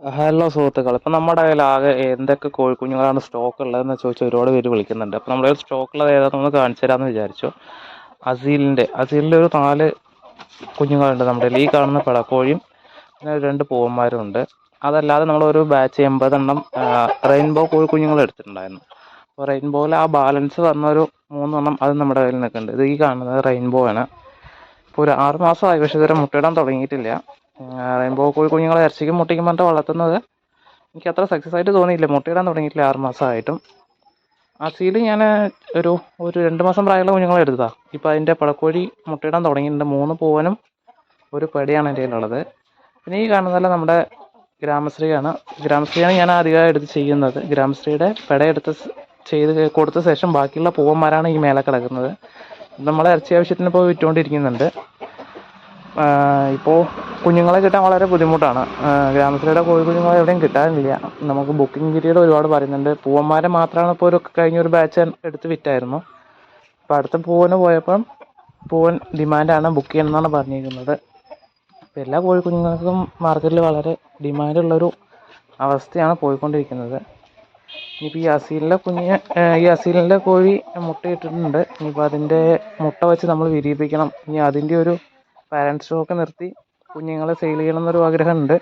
Hello സുഹൃത്തുക്കൾ ഇപ്പം നമ്മുടെ കയ്യിൽ ആകെ എന്തൊക്കെ കോഴിക്കുഞ്ഞുങ്ങളാണ് സ്റ്റോക്ക് ഉള്ളതെന്ന് ചോദിച്ച് ഒരുപാട് പേര് വിളിക്കുന്നുണ്ട്. അപ്പോൾ നമ്മുടെ സ്റ്റോക്ക് സ്റ്റോക്കുള്ളത് ഏതാണെന്ന് കാണിച്ചു തരാമെന്ന് വിചാരിച്ചു. അസീലിന്റെ അസീലിന്റെ ഒരു നാല് കുഞ്ഞുങ്ങളുണ്ട് നമ്മുടെ ഈ കാണുന്ന പിടക്കോഴിയും പിന്നെ രണ്ട് പൂവന്മാരും ഉണ്ട്. അതല്ലാതെ നമ്മൾ ഒരു ബാച്ച് എൺപതെണ്ണം റെയിൻബോ കോഴി കുഞ്ഞുങ്ങൾ എടുത്തിട്ടുണ്ടായിരുന്നു. അപ്പോൾ റെയിൻബോയിൽ ആ ബാലൻസ് വന്നൊരു മൂന്നെണ്ണം അത് നമ്മുടെ കയ്യിൽ നിൽക്കുന്നുണ്ട്. ഇത് ഈ കാണുന്നത് റെയിൻബോ ആണ്. ഇപ്പോൾ ഒരു ആറ് മാസമായി പക്ഷേ ഇതുവരെ മുട്ടയിടാൻ തുടങ്ങിയിട്ടില്ല. റെയിൻബോ കോഴി കുഞ്ഞുങ്ങളെ ഇറച്ചിക്കും മുട്ടയ്ക്കും പറഞ്ഞിട്ട് വളർത്തുന്നത്. എനിക്ക് അത്ര സക്സസ് ആയിട്ട് തോന്നിയില്ല മുട്ടയിടാൻ തുടങ്ങിയിട്ടില്ല ആറ് മാസമായിട്ടും അസീൽ ഞാൻ ഒരു ഒരു രണ്ട് മാസം പ്രായമുള്ള കുഞ്ഞുങ്ങളെ എടുത്തതാണ് ഇപ്പോൾ അതിന്റെ പടക്കോഴി മുട്ടയിടാൻ തുടങ്ങിയിട്ടുണ്ട്. മൂന്ന് പൂവനും ഒരു പെടിയാണ് എന്റെ കയ്യിലുള്ളത്. പിന്നെ ഈ കാണുന്നതല്ല നമ്മുടെ ഗ്രാമശ്രീയാണ്. ഗ്രാമശ്രീയാണ് ഞാൻ അധികമായി എടുത്ത് ചെയ്യുന്നത്. ഗ്രാമശ്രീയുടെ പെടയെടുത്ത് ചെയ്ത് കൊടുത്ത ശേഷം ബാക്കിയുള്ള പൂവന്മാരാണ് ഈ മേലെ കിടക്കുന്നത് നമ്മളെ ഇറച്ചി ആവശ്യത്തിന് ഇപ്പോൾ വിറ്റുകൊണ്ടിരിക്കുന്നുണ്ട്. ഇപ്പോൾ കുഞ്ഞുങ്ങളെ കിട്ടാൻ വളരെ ബുദ്ധിമുട്ടാണ്. ഗ്രാമത്തിലൂടെ കോഴി കുഞ്ഞുങ്ങളെ എവിടെയും കിട്ടാനില്ല. നമുക്ക് ബുക്കിംഗ് പീരീഡ് ഒരുപാട് പറയുന്നുണ്ട്. പൂവന്മാരെ മാത്രമാണ് ഇപ്പോൾ ഒരു കഴിഞ്ഞ ഒരു ബാച്ച് എടുത്ത് വിറ്റായിരുന്നു. അപ്പോൾ അടുത്ത പൂവന് പോയപ്പം പൂവൻ ഡിമാൻഡാണ് ബുക്ക് ചെയ്യണമെന്നാണ് പറഞ്ഞിരിക്കുന്നത്. അപ്പോൾ എല്ലാ കോഴി കുഞ്ഞുങ്ങൾക്കും മാർക്കറ്റിൽ വളരെ ഡിമാൻഡുള്ളൊരു അവസ്ഥയാണ് പോയിക്കൊണ്ടിരിക്കുന്നത്. ഇനിയിപ്പോൾ ഈ അസീലിന്റെ കുഞ്ഞ് ഈ അസീലിന്റെ കോഴി മുട്ടയിട്ടിട്ടുണ്ട്. ഇനിയിപ്പോൾ അതിന്റെ മുട്ട വെച്ച് നമ്മൾ വിരിയിപ്പിക്കണം. ഇനി അതിന്റെ ഒരു പാരന്റ് ഒക്കെ നിർത്തി കുഞ്ഞുങ്ങളെ സെയിൽ ചെയ്യണം എന്നൊരു ആഗ്രഹമുണ്ട്.